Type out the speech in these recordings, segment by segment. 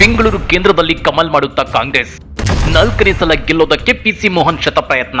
ಬೆಂಗಳೂರು ಕೇಂದ್ರದಲ್ಲಿ ಕಮಲ್ ಮಾಡುತ್ತಾ ಕಾಂಗ್ರೆಸ್. ನಾಲ್ಕನೇ ಸಲ ಗೆಲ್ಲೋದಕ್ಕೆ ಪಿಸಿ ಮೋಹನ್ ಶತ ಪ್ರಯತ್ನ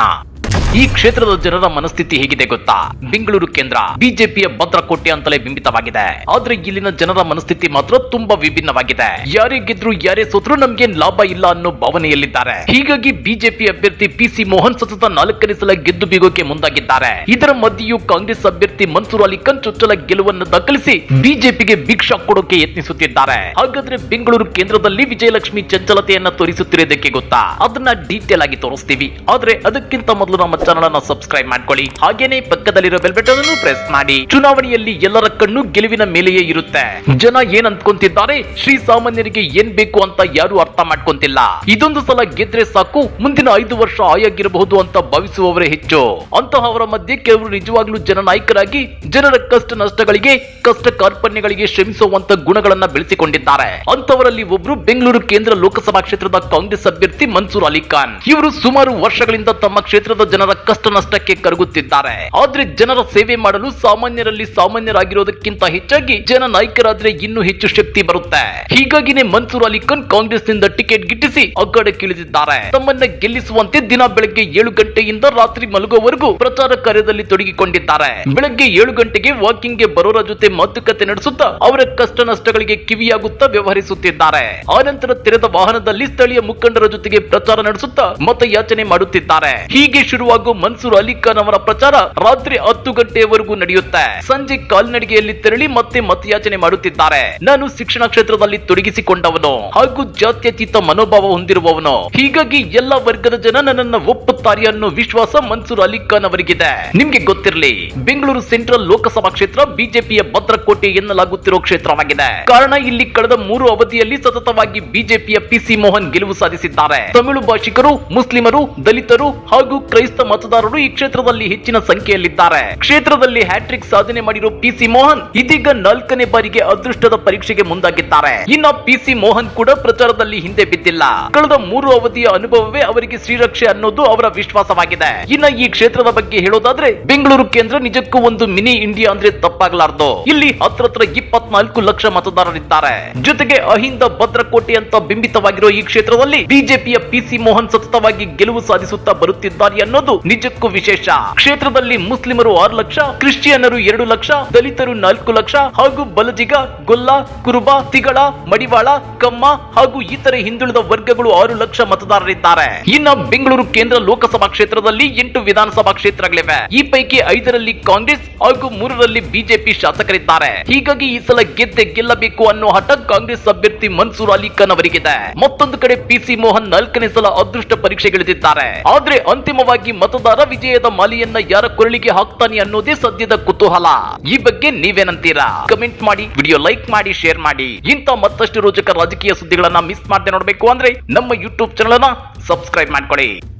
ಈ ಕ್ಷೇತ್ರದ ಜನರ ಮನಸ್ಥಿತಿ ಹೇಗಿದೆ ಗೊತ್ತಾ? ಬೆಂಗಳೂರು ಕೇಂದ್ರ ಬಿಜೆಪಿಯ ಭದ್ರಕೋಟೆ ಅಂತಲೇ ಬಿಂಬಿತವಾಗಿದೆ. ಆದ್ರೆ ಇಲ್ಲಿನ ಜನರ ಮನಸ್ಥಿತಿ ಮಾತ್ರ ತುಂಬಾ ವಿಭಿನ್ನವಾಗಿದೆ. ಯಾರೇ ಗೆದ್ರು ಯಾರೇ ಸೋತ್ರು ನಮ್ಗೆ ಲಾಭ ಇಲ್ಲ ಅನ್ನೋ ಭಾವನೆಯಲ್ಲಿದ್ದಾರೆ. ಹೀಗಾಗಿ ಬಿಜೆಪಿ ಅಭ್ಯರ್ಥಿ ಪಿಸಿ ಮೋಹನ್ ಸತತ ನಾಲ್ಕನೇ ಸಲ ಗೆದ್ದು ಬೀಗೋಕೆ ಮುಂದಾಗಿದ್ದಾರೆ. ಇದರ ಮಧ್ಯೆಯೂ ಕಾಂಗ್ರೆಸ್ ಅಭ್ಯರ್ಥಿ ಮನ್ಸೂರ್ ಅಲಿ ಖಾನ್ ಚೊಚ್ಚಲ ಗೆಲುವನ್ನು ದಾಖಲಿಸಿ ಬಿಜೆಪಿಗೆ ಭಿಕ್ಷಾ ಕೊಡೋಕೆ ಯತ್ನಿಸುತ್ತಿದ್ದಾರೆ. ಹಾಗಾದ್ರೆ ಬೆಂಗಳೂರು ಕೇಂದ್ರದಲ್ಲಿ ವಿಜಯಲಕ್ಷ್ಮಿ ಚಂಚಲತೆಯನ್ನ ತೋರಿಸುತ್ತಿರೋದಕ್ಕೆ ಗೊತ್ತಾ? ಅದನ್ನ ಡೀಟೇಲ್ ಆಗಿ ತೋರಿಸ್ತೀವಿ. ಆದ್ರೆ ಅದಕ್ಕಿಂತ ಮೊದಲು ನಮ್ಮ ಚಾನಲ್ ಅನ್ನು ಸಬ್ಸ್ಕ್ರೈಬ್ ಮಾಡ್ಕೊಳ್ಳಿ. ಹಾಗೇನೆ ಪಕ್ಕದಲ್ಲಿರೋ ಬೆಲ್ ಬಟನ್ ಅನ್ನು ಪ್ರೆಸ್ ಮಾಡಿ. ಚುನಾವಣೆಯಲ್ಲಿ ಎಲ್ಲರ ಕಣ್ಣು ಗೆಲುವಿನ ಮೇಲೆಯೇ ಇರುತ್ತೆ. ಜನ ಏನ್ ಅಂದ್ಕೊಂತಿದ್ದಾರೆ? ಶ್ರೀ ಸಾಮಾನ್ಯರಿಗೆ ಏನ್ ಬೇಕು ಅಂತ ಯಾರು ಅರ್ಥ ಮಾಡ್ಕೊಂತಿಲ್ಲ. ಇದೊಂದು ಸಲ ಗೆದ್ರೆ ಸಾಕು, ಮುಂದಿನ ಐದು ವರ್ಷ ಆಯಾಗಿರಬಹುದು ಅಂತ ಭಾವಿಸುವವರೇ ಹೆಚ್ಚು. ಅಂತಹವರ ಮಧ್ಯೆ ಕೆಲವರು ನಿಜವಾಗ್ಲೂ ಜನನಾಯಕರಾಗಿ ಜನರ ಕಷ್ಟ ನಷ್ಟಗಳಿಗೆ, ಕಷ್ಟ ಕಾರ್ಪಣ್ಯಗಳಿಗೆ ಶ್ರಮಿಸುವಂತ ಗುಣಗಳನ್ನ ಬೆಳೆಸಿಕೊಂಡಿದ್ದಾರೆ. ಅಂತವರಲ್ಲಿ ಒಬ್ರು ಬೆಂಗಳೂರು ಕೇಂದ್ರ ಲೋಕಸಭಾ ಕ್ಷೇತ್ರದ ಕಾಂಗ್ರೆಸ್ ಅಭ್ಯರ್ಥಿ ಮನ್ಸೂರ್ ಅಲಿ ಖಾನ್. ಇವರು ಸುಮಾರು ವರ್ಷಗಳಿಂದ ತಮ್ಮ ಕ್ಷೇತ್ರದ ಜನರ ಕಷ್ಟ ನಷ್ಟಕ್ಕೆ ಕರಗುತ್ತಿದ್ದಾರೆ. ಆದ್ರೆ ಜನರ ಸೇವೆ ಮಾಡಲು ಸಾಮಾನ್ಯರಲ್ಲಿ ಸಾಮಾನ್ಯರಾಗಿರೋದಕ್ಕಿಂತ ಹೆಚ್ಚಾಗಿ ಜನ ನಾಯಕರಾದ್ರೆ ಇನ್ನೂ ಹೆಚ್ಚು ಶಕ್ತಿ ಬರುತ್ತೆ. ಹೀಗಾಗಿನೇ ಮನ್ಸೂರ್ ಅಲಿ ಖಾನ್ ಕಾಂಗ್ರೆಸ್ನಿಂದ ಟಿಕೆಟ್ ಗಿಟ್ಟಿಸಿ ಅಗ್ಗಡಕ್ಕಿಳಿದಿದ್ದಾರೆ. ತಮ್ಮನ್ನ ಗೆಲ್ಲಿಸುವಂತೆ ದಿನ ಬೆಳಗ್ಗೆ ಏಳು ಗಂಟೆಯಿಂದ ರಾತ್ರಿ ಮಲಗುವವರೆಗೂ ಪ್ರಚಾರ ಕಾರ್ಯದಲ್ಲಿ ತೊಡಗಿಕೊಂಡಿದ್ದಾರೆ. ಬೆಳಗ್ಗೆ ಏಳು ಗಂಟೆಗೆ ವಾಕಿಂಗ್ಗೆ ಬರೋರ ಜೊತೆ ಮಾತುಕತೆ ನಡೆಸುತ್ತಾ ಅವರ ಕಷ್ಟ ನಷ್ಟಗಳಿಗೆ ಕಿವಿಯಾಗುತ್ತಾ ವ್ಯವಹರಿಸುತ್ತಿದ್ದಾರೆ. ಆನಂತರ ತೆರೆದ ವಾಹನದಲ್ಲಿ ಸ್ಥಳೀಯ ಮುಖಂಡರ ಜೊತೆಗೆ ಪ್ರಚಾರ ನಡೆಸುತ್ತಾ ಮತಯಾಚನೆ ಮಾಡುತ್ತಿದ್ದಾರೆ. ಹೀಗೆ ಶುರುವಾಗುವ ಮನ್ಸೂರ್ ಅಲಿ ಖಾನ್ ಅವರ ಪ್ರಚಾರ ರಾತ್ರಿ ಹತ್ತು ಗಂಟೆಯವರೆಗೂ ನಡೆಯುತ್ತೆ. ಸಂಜೆ ಕಾಲ್ನಡಿಗೆಯಲ್ಲಿ ತೆರಳಿ ಮತ್ತೆ ಮತಯಾಚನೆ ಮಾಡುತ್ತಿದ್ದಾರೆ. ನಾನು ಶಿಕ್ಷಣ ಕ್ಷೇತ್ರದಲ್ಲಿ ತೊಡಗಿಸಿಕೊಂಡವನು ಹಾಗೂ ಜಾತ್ಯತೀತ ಮನೋಭಾವ ಹೊಂದಿರುವವನು. ಹೀಗಾಗಿ ಎಲ್ಲ ವರ್ಗದ ಜನ ನನ್ನನ್ನ ಒಪ್ಪುತ್ತಾರೆ ಅನ್ನೋ ವಿಶ್ವಾಸ ಮನ್ಸೂರ್ ಅಲಿ ಖಾನ್ ಅವರಿಗಿದೆ. ನಿಮ್ಗೆ ಗೊತ್ತಿರಲಿ, ಬೆಂಗಳೂರು ಸೆಂಟ್ರಲ್ ಲೋಕಸಭಾ ಕ್ಷೇತ್ರ ಬಿಜೆಪಿಯ ಭದ್ರಕೋಟೆ ಎನ್ನಲಾಗುತ್ತಿರುವ ಕ್ಷೇತ್ರವಾಗಿದೆ. ಕಾರಣ ಇಲ್ಲಿ ಕಳೆದ ಮೂರು ಅವಧಿಯಲ್ಲಿ ಸತತವಾಗಿ ಬಿಜೆಪಿಯ ಪಿಸಿ ಮೋಹನ್ ಗೆಲುವು ಸಾಧಿಸಿದ್ದಾರೆ. ತಮಿಳು ಭಾಷಿಕರು, ಮುಸ್ಲಿಮರು, ದಲಿತರು ಹಾಗೂ ಕ್ರೈಸ್ತ ಮತದಾರರು ಈ ಕ್ಷೇತ್ರದಲ್ಲಿ ಹೆಚ್ಚಿನ ಸಂಖ್ಯೆಯಲ್ಲಿದ್ದಾರೆ. ಕ್ಷೇತ್ರದಲ್ಲಿ ಹ್ಯಾಟ್ರಿಕ್ ಸಾಧನೆ ಮಾಡಿರೋ ಪಿಸಿ ಮೋಹನ್ ಇದೀಗ ನಾಲ್ಕನೇ ಬಾರಿಗೆ ಅದೃಷ್ಟದ ಪರೀಕ್ಷೆಗೆ ಮುಂದಾಗಿದ್ದಾರೆ. ಇನ್ನ ಪಿಸಿ ಮೋಹನ್ ಕೂಡ ಪ್ರಚಾರದಲ್ಲಿ ಹಿಂದೆ ಬಿದ್ದಿಲ್ಲ. ಕಳೆದ ಮೂರು ಅವಧಿಯ ಅನುಭವವೇ ಅವರಿಗೆ ಶ್ರೀರಕ್ಷೆ ಅನ್ನೋದು ಅವರ ವಿಶ್ವಾಸವಾಗಿದೆ. ಇನ್ನ ಈ ಕ್ಷೇತ್ರದ ಬಗ್ಗೆ ಹೇಳೋದಾದ್ರೆ, ಬೆಂಗಳೂರು ಕೇಂದ್ರ ನಿಜಕ್ಕೂ ಒಂದು ಮಿನಿ ಇಂಡಿಯಾ ಅಂದ್ರೆ ತಪ್ಪಾಗಲಾರ್ದು. ಇಲ್ಲಿ ಹತ್ರತ್ರ ಇಪ್ಪತ್ನಾಲ್ಕು ಲಕ್ಷ ಮತದಾರರಿದ್ದಾರೆ. ಜೊತೆಗೆ ಅಹಿಂದ ಭದ್ರಕೋಟೆ ಅಂತ ಬಿಂಬಿತವಾಗಿರೋ ಈ ಕ್ಷೇತ್ರದಲ್ಲಿ ಬಿಜೆಪಿಯ ಪಿಸಿ ಮೋಹನ್ ಸತತವಾಗಿ ಗೆಲುವು ಸಾಧಿಸುತ್ತಾ ಬರುತ್ತಿದ್ದಾರೆ ಅನ್ನೋದು ನಿಜಕ್ಕೂ ವಿಶೇಷ. ಕ್ಷೇತ್ರದಲ್ಲಿ ಮುಸ್ಲಿಮರು ಆರು ಲಕ್ಷ ಕ್ರಿಶ್ಚಿಯನ್ನರು ಎರಡು ಲಕ್ಷ, ದಲಿತರು ನಾಲ್ಕು ಲಕ್ಷ ಹಾಗೂ ಬಲಜಿಗ, ಗೊಲ್ಲ, ಕುರುಬ, ತಿಗಳ, ಮಡಿವಾಳ, ಕಮ್ಮ ಹಾಗೂ ಇತರೆ ಹಿಂದುಳಿದ ವರ್ಗಗಳು ಆರು ಲಕ್ಷ ಮತದಾರರಿದ್ದಾರೆ. ಇನ್ನು ಬೆಂಗಳೂರು ಕೇಂದ್ರ ಲೋಕಸಭಾ ಕ್ಷೇತ್ರದಲ್ಲಿ ಎಂಟು ವಿಧಾನಸಭಾ ಕ್ಷೇತ್ರಗಳಿವೆ. ಈ ಪೈಕಿ ಐದರಲ್ಲಿ ಕಾಂಗ್ರೆಸ್ ಹಾಗೂ ಮೂರರಲ್ಲಿ ಬಿಜೆಪಿ ಶಾಸಕರಿದ್ದಾರೆ. ಹೀಗಾಗಿ ಈ ಸಲ ಗೆದ್ದೆ ಗೆಲ್ಲಬೇಕು ಅನ್ನೋ ಹಠ ಕಾಂಗ್ರೆಸ್ ಅಭ್ಯರ್ಥಿ ಮನ್ಸೂರ್ ಅಲಿ ಖಾನ್ ಅವರಿಗಿದೆ. ಮತ್ತೊಂದು ಕಡೆ ಪಿಸಿ ಮೋಹನ್ ನಾಲ್ಕನೇ ಸಲ ಅದೃಷ್ಟ ಪರೀಕ್ಷೆಗಳಿದ್ದಾರೆ ಆದ್ರೆ ಅಂತಿಮವಾಗಿ ಮತದಾರ ವಿಜಯದ ಮಾಲಿಯನ್ನ ಯಾರ ಕೊರಳಿಗೆ ಹಾಕ್ತಾನೆ ಅನ್ನೋದೇ ಸದ್ಯದ ಕುತೂಹಲ. ಈ ಬಗ್ಗೆ ನೀವೇನಂತೀರಾ? ಕಮೆಂಟ್ ಮಾಡಿ, ವಿಡಿಯೋ ಲೈಕ್ ಮಾಡಿ, ಶೇರ್ ಮಾಡಿ. ಇಂತ ಮತ್ತಷ್ಟು ರೋಚಕ ರಾಜಕೀಯ ಸುದ್ದಿಗಳನ್ನ ಮಿಸ್ ಮಾಡದೆ ನೋಡಬೇಕು ಅಂದ್ರೆ ನಮ್ಮ ಯೂಟ್ಯೂಬ್ ಚಾನಲ್ ಅನ್ನ ಸಬ್ಸ್ಕ್ರೈಬ್ ಮಾಡ್ಕೊಳ್ಳಿ